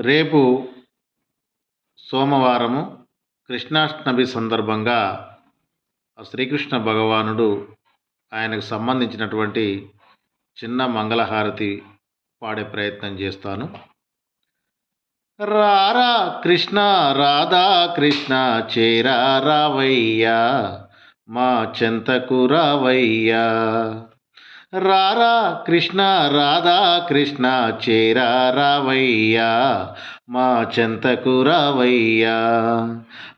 రేపు సోమవారము కృష్ణాష్టమి సందర్భంగా శ్రీకృష్ణ భగవానుడు ఆయనకు సంబంధించినటువంటి చిన్న మంగళహారతి పాడే ప్రయత్నం చేస్తాను. రారా కృష్ణ రాధా కృష్ణ చేరా రావయ్యా మా చెంతకు రావయ్యా. రారా కృష్ణ రాధా కృష్ణ చేరా రావయ్యా మా చెంతకు రావయ్యా.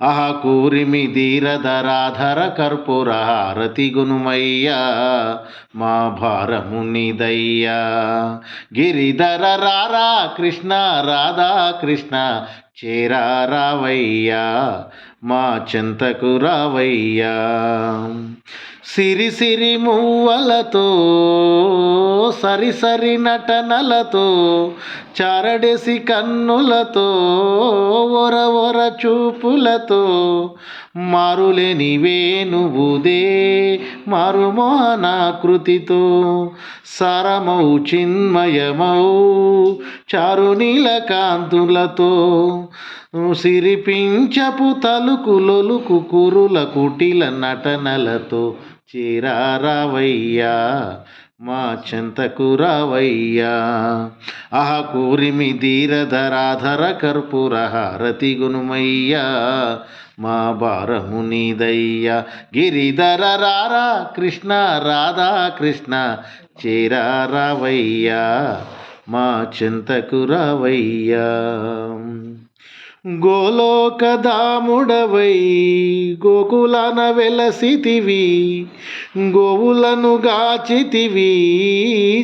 ఆహా కూరిమి ధీరధరాధర కర్పూర హారతి గునుమయ్యా మా భారము నిదయ్యా గిరిధర రారా కృష్ణ రాధా కృష్ణ చేరా రావయ్యా మా చెంతకు రావయ్యా. సిరి సిరి మువ్వలతో సరి సరి నటనలతో చారడేసి కన్నులతో ఒర ఒర చూపులతో మారులేని వేణువుదే మారుమోహనాకృతితో సరమౌ చిన్మయమౌ చారునీల కాంతులతో సిరిపించపు తలుకు లొలుకు కురుల కుటిల నటనలతో చీరారావయ్యా మా చెంతకు రావయ్యా. ఆహ కూరిమి ధీరధరాధర కర్పూర హారతి గునుమయ్యా మా భారము నీదయ్యా. గిరిధర రారా కృష్ణ రాధా కృష్ణ చీరారావయ్యా మా చెంతకు రావయ్యా. గోలోకదాముడవై గోకులన వెలసితివి గోవులను గాచితివి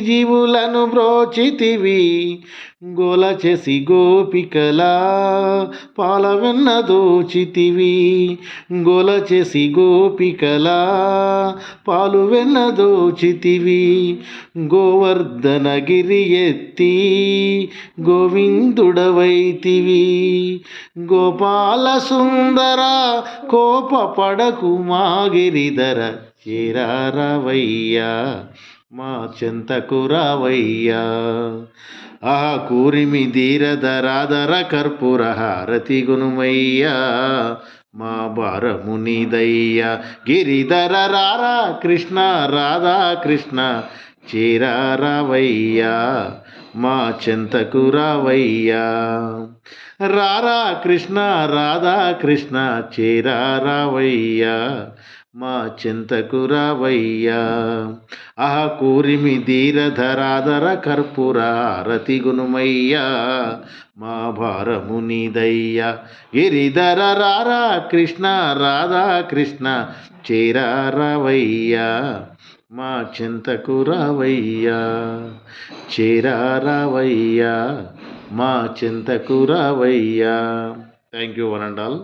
జీవులను బ్రోచితివి గోల చేసి గోపికలా పాల వెన్న దోచితివి. గోల చేసి గోపికలా పాలు వెన్న దోచితివి. గోవర్ధనగిరి ఎత్తి గోవిందుడవైతివి. గోపాల సుందర కోప పడకు మాగిరిధర చిరారవయ్యా మా చెంతకు రావయ్యా. ఆ కూరిమి ధీరధరాధర కర్పూర హారతి గుణమయ్యా మా భారము నీదయ్యా. గిరిధర రారా కృష్ణ రాధా కృష్ణ చేరారావయ్యా మా చెంతకు రావయ్యా. రారా కృష్ణ రాధా కృష్ణ చేరారావయ్యా మా చింతకు రావయ్యా. ఆహ కూరిమి ధీరధరాధర కర్పూర గుణమయ్యా మా భారము నీదయ్యా. గిరిధర రారా కృష్ణ రాధా కృష్ణ చేరారావయ్యా మా చింతకు రావయ్యా. చేరారావయ్యా మా చింతకు రావయ్యా. Thank you one and all